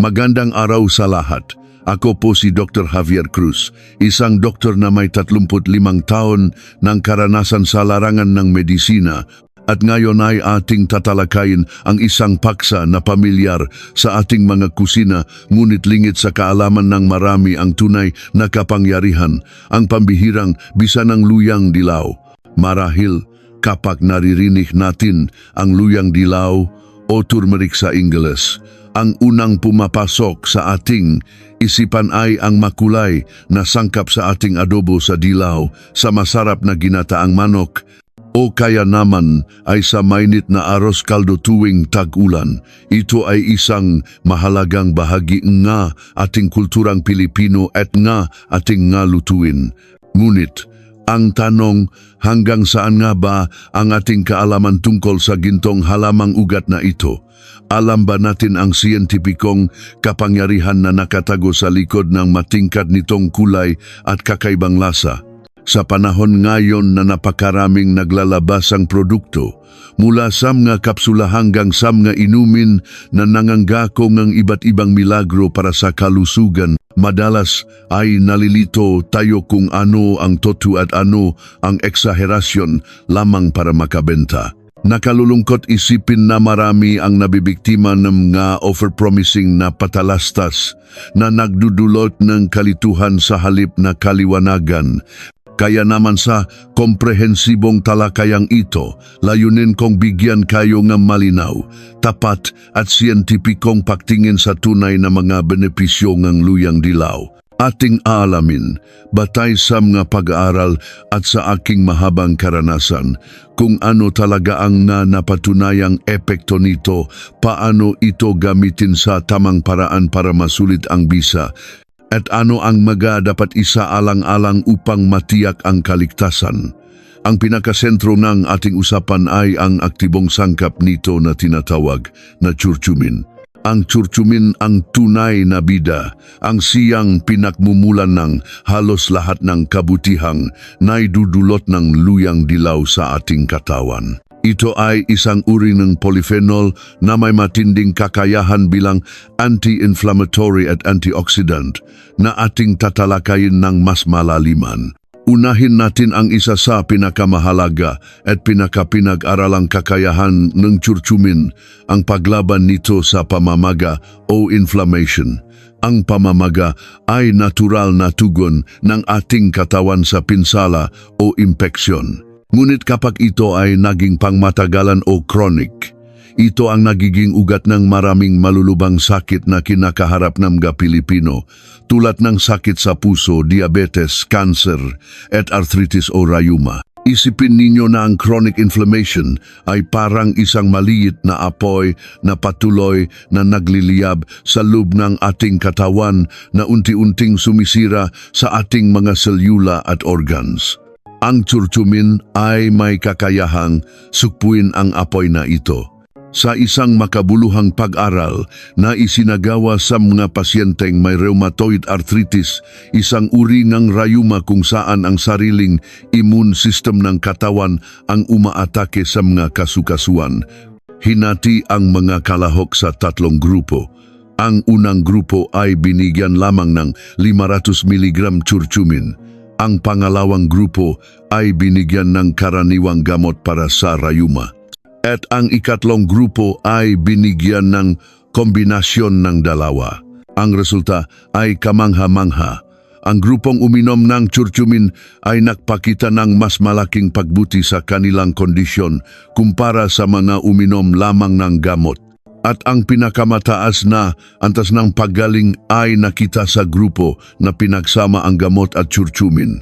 Magandang araw sa lahat. Ako po si Dr. Javier Cruz, isang doktor na may 35 taon ng karanasan sa larangan ng medisina at ngayon ay ating tatalakayin ang isang paksa na pamilyar sa ating mga kusina ngunit lingit sa kaalaman ng marami ang tunay na kapangyarihan, ang pambihirang bisa ng luyang dilaw. Marahil kapag naririnig natin ang luyang dilaw o turmeric sa Ingles, ang unang pumapasok sa ating isipan ay ang makulay na sangkap sa ating adobo sa dilaw sa masarap na ginataang manok o kaya naman ay sa mainit na aros kaldo tuwing tag-ulan. Ito ay isang mahalagang bahagi nga ating kulturang Pilipino at nga ating nga lutuin. Ngunit, ang tanong, hanggang saan nga ba ang ating kaalaman tungkol sa gintong halamang ugat na ito? Alam ba natin ang siyentipikong kapangyarihan na nakatago sa likod ng matingkad nitong kulay at kakaibang lasa? Sa panahon ngayon na napakaraming naglalabas ang produkto, mula sa mga kapsula hanggang sa mga inumin na nanganggako ng iba't ibang milagro para sa kalusugan, madalas ay nalilito tayo kung ano ang totoo at ano ang eksaherasyon lamang para makabenta. Nakalulungkot isipin na marami ang nabibiktima ng mga overpromising na patalastas na nagdudulot ng kalituhan sa halip na kaliwanagan. Kaya naman sa komprehensibong talakayang ito, layunin kong bigyan kayo ng malinaw, tapat at siyentipikong pagtingin sa tunay na mga benepisyo ng luyang dilaw. Ating aalamin, batay sa mga pag-aaral at sa aking mahabang karanasan, kung ano talaga ang na napatunayang epekto nito, paano ito gamitin sa tamang paraan para masulit ang bisa, at ano ang maga dapat isaalang-alang upang matiyak ang kaligtasan. Ang pinakasentro ng ating usapan ay ang aktibong sangkap nito na tinatawag na curcumin. Ang curcumin ang tunay na bida, ang siyang pinakmumulan ng halos lahat ng kabutihang naidudulot ng luyang dilaw sa ating katawan. Ito ay isang uri ng polyphenol na may matinding kakayahan bilang anti-inflammatory at antioxidant na ating tatalakayin ng mas malaliman. Unahin natin ang isa sa pinakamahalaga at pinakapinag-aralang kakayahan ng curcumin, ang paglaban nito sa pamamaga o inflammation. Ang pamamaga ay natural na tugon ng ating katawan sa pinsala o impeksyon. Ngunit kapag ito ay naging pangmatagalan o chronic, ito ang nagiging ugat ng maraming malulubang sakit na kinakaharap ng mga Pilipino tulad ng sakit sa puso, diabetes, cancer, at arthritis o rayuma. Isipin ninyo na ang chronic inflammation ay parang isang maliit na apoy na patuloy na nagliliyab sa loob ng ating katawan na unti-unting sumisira sa ating mga selyula at organs. Ang curcumin ay may kakayahang sukpuin ang apoy na ito. Sa isang makabuluhang pag-aral na isinagawa sa mga pasyenteng may rheumatoid arthritis, isang uri ng rayuma kung saan ang sariling immune system ng katawan ang umaatake sa mga kasukasuan. Hinati ang mga kalahok sa tatlong grupo. Ang unang grupo ay binigyan lamang ng 500 mg curcumin. Ang pangalawang grupo ay binigyan ng karaniwang gamot para sa rayuma. At ang ikatlong grupo ay binigyan ng kombinasyon ng dalawa. Ang resulta ay kamangha-mangha. Ang grupong uminom ng curcumin ay nagpakita ng mas malaking pagbuti sa kanilang kondisyon kumpara sa mga uminom lamang ng gamot. At ang pinakamataas na antas ng paggaling ay nakita sa grupo na pinagsama ang gamot at curcumin.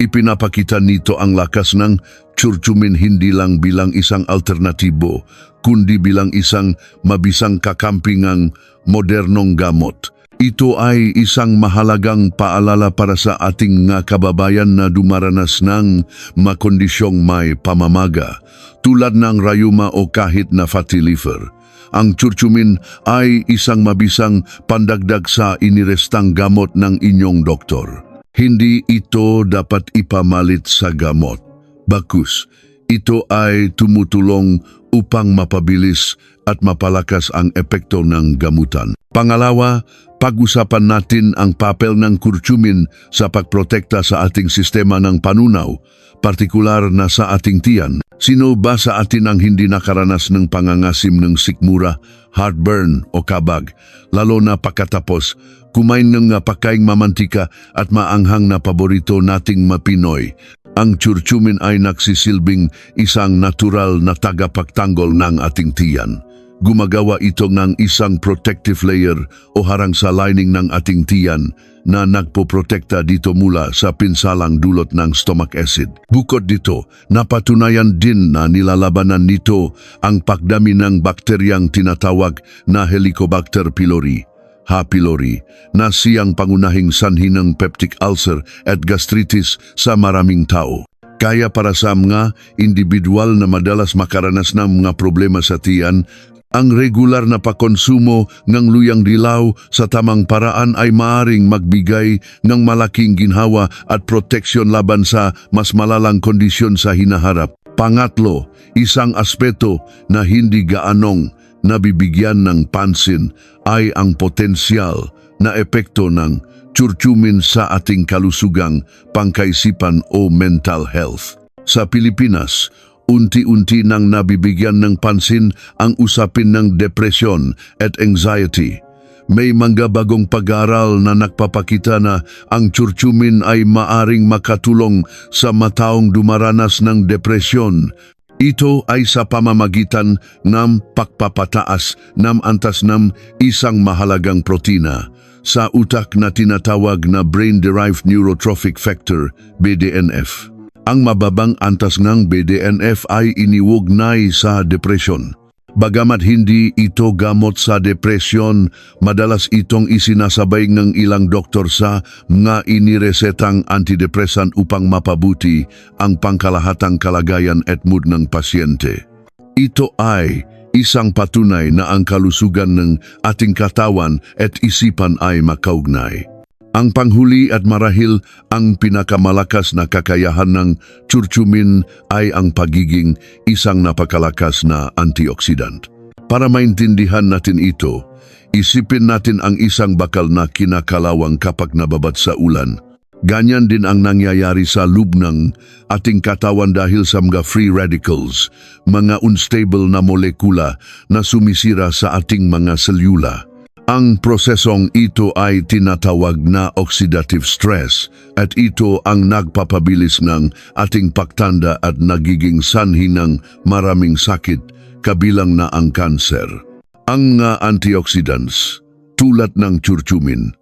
Ipinapakita nito ang lakas ng curcumin hindi lang bilang isang alternatibo, kundi bilang isang mabisang kakampingang modernong gamot. Ito ay isang mahalagang paalala para sa ating nga kababayan na dumaranas ng makondisyong may pamamaga, tulad ng rayuma o kahit na fatty liver. Ang curcumin ay isang mabisang pandagdag sa inirestang gamot ng inyong doktor. Hindi ito dapat ipamalit sa gamot. Bakus, ito ay tumutulong upang mapabilis at mapalakas ang epekto ng gamutan. Pangalawa, pag-usapan natin ang papel ng kurkumin sa pagprotekta sa ating sistema ng panunaw, partikular na sa ating tiyan. Sino ba sa atin ang hindi nakaranas ng pangangasim ng sikmura, heartburn o kabag, lalo na pagkatapos kumain ng pagkaing mamantika at maanghang na paborito nating mapinoy. Ang churchumin ay nagsisilbing isang natural na tagapagtanggol ng ating tiyan. Gumagawa ito ng isang protective layer o harang sa lining ng ating tiyan na nagpoprotekta dito mula sa pinsalang dulot ng stomach acid. Bukod dito, napatunayan din na nilalabanan nito ang pagdami ng bakteryang tinatawag na Helicobacter pylori. H. pylori na siyang pangunahing sanhi ng peptic ulcer at gastritis sa maraming tao. Kaya para sa mga individual na madalas makaranas ng mga problema sa tiyan, ang regular na pakonsumo ng luyang dilaw sa tamang paraan ay maaring magbigay ng malaking ginhawa at proteksyon laban sa mas malalang kondisyon sa hinaharap. Pangatlo, isang aspeto na hindi gaanong nabibigyan ng pansin ay ang potensyal na epekto ng churchumin sa ating kalusugang pangkaisipan o mental health. Sa Pilipinas, unti-unti nang nabibigyan ng pansin ang usapin ng depresyon at anxiety. May mga bagong pag-aaral na nagpapakita na ang churchumin ay maaring makatulong sa mataong dumaranas ng depresyon. Ito ay sa pamamagitan ng pagpapataas ng antas ng isang mahalagang protina sa utak na tinatawag na Brain-Derived Neurotrophic Factor, BDNF. Ang mababang antas ng BDNF ay iniwognay sa depresyon. Bagamat hindi ito gamot sa depresyon, madalas itong isinasabay ng ilang doktor sa mga iniresetang antidepresan upang mapabuti ang pangkalahatang kalagayan at mood ng pasyente. Ito ay isang patunay na ang kalusugan ng ating katawan at isipan ay makaugnay. Ang panghuli at marahil ang pinakamalakas na kakayahan ng churchumin ay ang pagiging isang napakalakas na antioxidant. Para maintindihan natin ito, isipin natin ang isang bakal na kinakalawang kapag nababat sa ulan. Ganyan din ang nangyayari sa loob ng ating katawan dahil sa mga free radicals, mga unstable na molekula na sumisira sa ating mga selula. Ang prosesong ito ay tinatawag na oxidative stress at ito ang nagpapabilis ng ating pagtanda at nagiging sanhi ng maraming sakit kabilang na ang kanser. Ang nga antioxidants, tulad ng churchumin,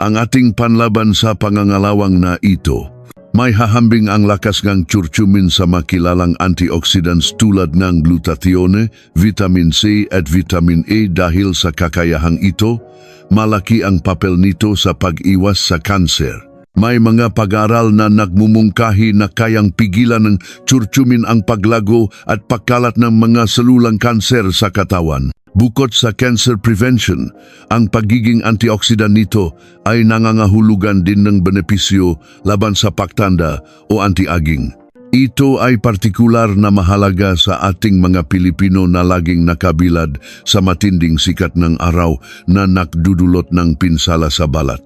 ang ating panlaban sa pangangalawang na ito, may hahambing ang lakas ng churchumin sa makilalang antioxidants tulad ng glutathione, vitamin C at vitamin A dahil sa kakayahang ito, malaki ang papel nito sa pag-iwas sa kanser. May mga pag-aaral na nagmumungkahi na kayang pigilan ng churchumin ang paglago at pagkalat ng mga selulang kanser sa katawan. Bukod sa cancer prevention, ang pagiging antioxidant nito ay nangangahulugan din ng benepisyo laban sa pagtanda o anti-aging. Ito ay partikular na mahalaga sa ating mga Pilipino na laging nakabilad sa matinding sikat ng araw na nakdudulot ng pinsala sa balat.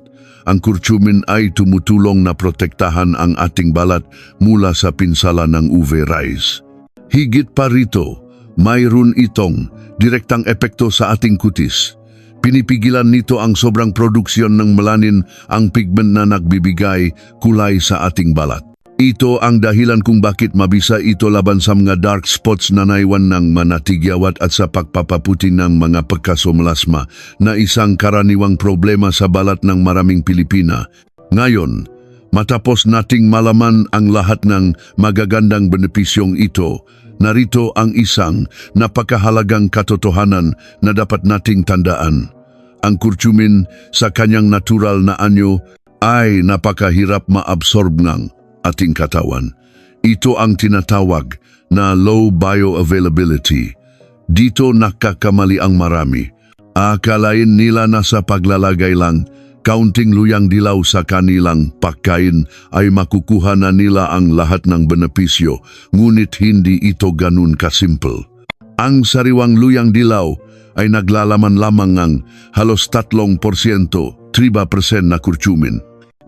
Ang kurchumin ay tumutulong na protektahan ang ating balat mula sa pinsala ng UV rays. Higit pa rito, mayroon itong direktang epekto sa ating kutis. Pinipigilan nito ang sobrang produksyon ng melanin ang pigment na nagbibigay kulay sa ating balat. Ito ang dahilan kung bakit mabisa ito laban sa mga dark spots na naiwan ng manatigyawat at sa pagpapaputi ng mga pagkasomelasma na isang karaniwang problema sa balat ng maraming Pilipina. Ngayon, matapos nating malaman ang lahat ng magagandang benepisyong ito, narito ang isang napakahalagang katotohanan na dapat nating tandaan. Ang kurchumin sa kanyang natural na anyo ay napakahirap maabsorb ng ating katawan. Ito ang tinatawag na low bioavailability. Dito nakakamali ang marami. Akalain nila na sa paglalagay lang, kaunting luyang dilaw sa kanilang pagkain ay makukuha na nila ang lahat ng benepisyo, ngunit hindi ito ganun kasimple. Ang sariwang luyang dilaw ay naglalaman lamang ng halos 3%, 3% na kurchumin.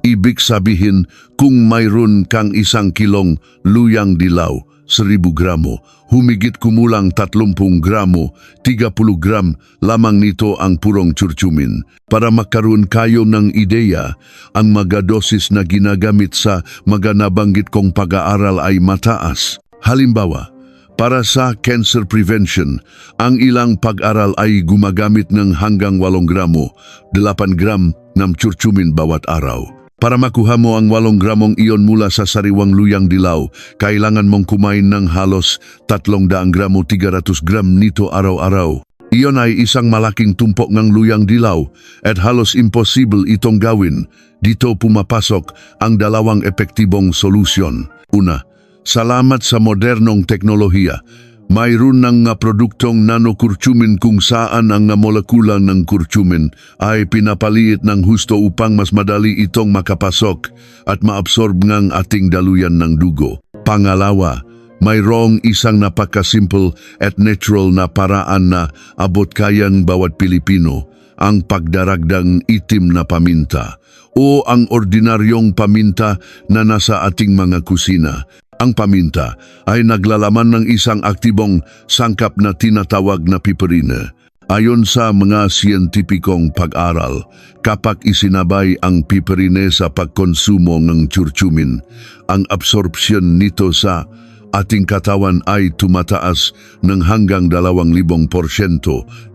Ibig sabihin, kung mayroon kang isang kilong luyang dilaw, 1,000 gramo, humigit kumulang 30 gramo, 30 gram lamang nito ang purong churchumin. Para makaroon kayo ng ideya, ang mga dosis na ginagamit sa mga nabanggit kong pag-aaral ay mataas. Halimbawa, para sa cancer prevention, ang ilang pag-aral ay gumagamit ng hanggang 8 gramo, 8 gram ng churchumin bawat araw. Para makuha mo ang 8 gramong iyon mula sa sariwang luyang dilaw, kailangan mong kumain ng halos 300 gramo 300 gram nito araw-araw. Iyon ay isang malaking tumpok ng luyang dilaw at halos impossible itong gawin. Dito pumapasok ang dalawang epektibong solusyon. Una, salamat sa modernong teknolohiya. Mayroon ng nga produktong nanokurchumin kung saan ang nga molekula ng kurchumin ay pinapaliit ng husto upang mas madali itong makapasok at maabsorb ng ating daluyan ng dugo. Pangalawa, mayroong isang napakasimple at natural na paraan na abot kayang bawat Pilipino ang pagdaragdang itim na paminta o ang ordinaryong paminta na nasa ating mga kusina. Ang paminta ay naglalaman ng isang aktibong sangkap na tinatawag na piperine. Ayon sa mga siyentipikong pag-aral, kapag isinabay ang piperine sa pagkonsumo ng churchumin, ang absorption nito sa ating katawan ay tumataas ng hanggang 2,000%, 2,000%.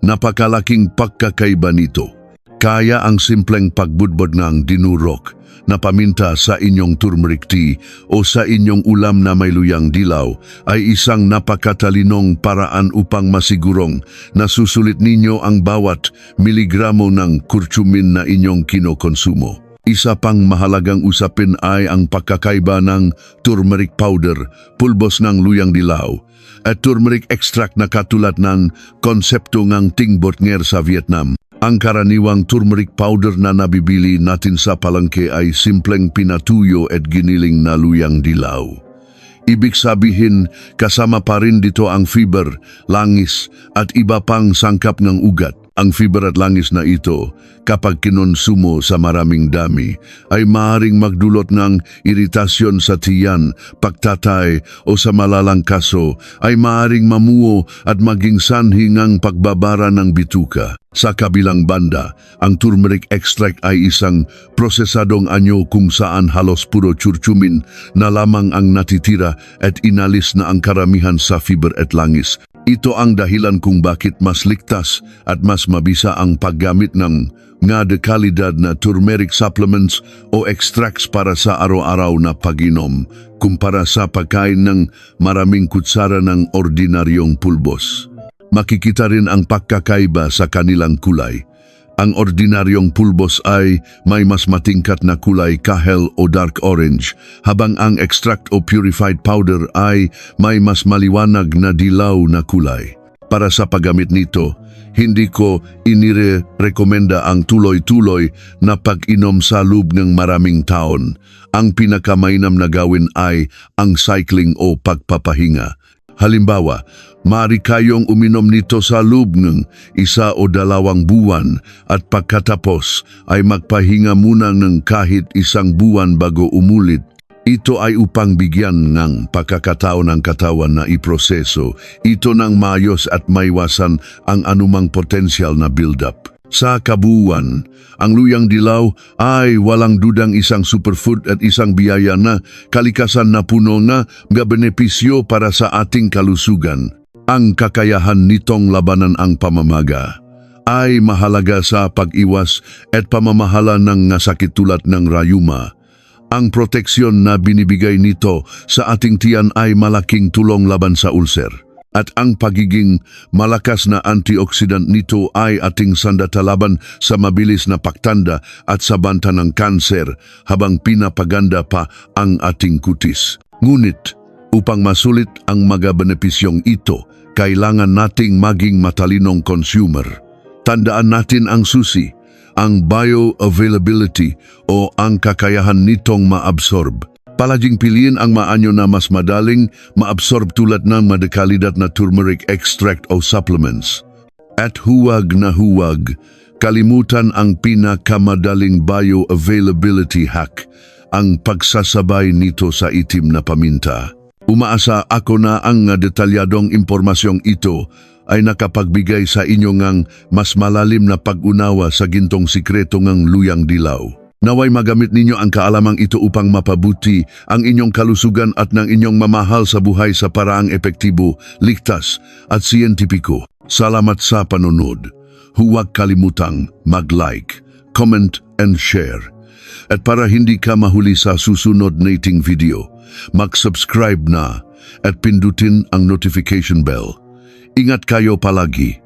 Napakalaking pagkakaiba nito. Kaya ang simpleng pagbudbod ng dinurok na paminta sa inyong turmeric tea o sa inyong ulam na may luyang dilaw ay isang napakatalinong paraan upang masigurong na susulit ninyo ang bawat miligramo ng kurchumin na inyong kinokonsumo. Isa pang mahalagang usapin ay ang pagkakaiba ng turmeric powder, pulbos ng luyang dilaw, at turmeric extract na katulad ng konsepto ng tingbotnger sa Vietnam. Ang karaniwang turmeric powder na nabibili natin sa palengke ay simpleng pinatuyo at giniling na luyang dilaw. Ibig sabihin, kasama pa rin dito ang fiber, langis at iba pang sangkap ng ugat. Ang fiber at langis na ito, kapag kinonsumo sa maraming dami, ay maaaring magdulot ng iritasyon sa tiyan, pagtatay o sa malalang kaso, ay maaaring mamuo at maging sanhi pagbabara ng bituka. Sa kabilang banda, ang turmeric extract ay isang prosesadong anyo kung saan halos puro churchumin na lamang ang natitira at inalis na ang karamihan sa fiber at langis. Ito ang dahilan kung bakit mas ligtas at mas mabisa ang paggamit ng nga de kalidad na turmeric supplements o extracts para sa araw-araw na pag-inom kumpara sa pagkain ng maraming kutsara ng ordinaryong pulbos. Makikita rin ang pagkakaiba sa kanilang kulay. Ang ordinaryong pulbos ay may mas matingkat na kulay kahel o dark orange, habang ang extract o purified powder ay may mas maliwanag na dilaw na kulay. Para sa paggamit nito, hindi ko inire-rekomenda ang tuloy-tuloy na pag-inom sa loob ng maraming taon. Ang pinakamainam na gawin ay ang cycling o pagpapahinga. Halimbawa, Mari kayong uminom nito sa loob isa o dalawang buwan at pagkatapos ay magpahinga muna ng kahit isang buwan bago umulit. Ito ay upang bigyan ng pagkakataon ng katawan na iproseso ito ng mayos at maiwasan ang anumang potensyal na build-up. Sa kabuuan, ang luyang dilaw ay walang dudang isang superfood at isang biyaya na kalikasan na puno na mga benepisyo para sa ating kalusugan. Ang kakayahan nitong labanan ang pamamaga ay mahalaga sa pag-iwas at pamamahala ng sakit tulad ng rayuma. Ang proteksyon na binibigay nito sa ating tiyan ay malaking tulong laban sa ulcer. At ang pagiging malakas na antioxidant nito ay ating sandata laban sa mabilis na pagtanda at sa banta ng kanser habang pinapaganda pa ang ating kutis. Ngunit, upang masulit ang mga benepisyong ito, kailangan nating maging matalinong consumer. Tandaan natin ang susi, ang bioavailability o ang kakayahan nitong maabsorb. Palaging piliin ang maanyo na mas madaling maabsorb tulad ng madekalidad na turmeric extract o supplements. At huwag na huwag, kalimutan ang pinakamadaling bioavailability hack, ang pagsasabay nito sa itim na paminta. Umaasa ako na ang detalyadong impormasyong ito ay nakapagbigay sa inyo ngang mas malalim na pag-unawa sa gintong sikreto ngang luyang dilaw. Naway magamit ninyo ang kaalamang ito upang mapabuti ang inyong kalusugan at ng inyong mamahal sa buhay sa paraang epektibo, ligtas at siyentipiko. Salamat sa panunod. Huwag kalimutang mag-like, comment and share. At para hindi ka mahuli sa susunod nating video, mag-subscribe na at pindutin ang notification bell. Ingat kayo palagi.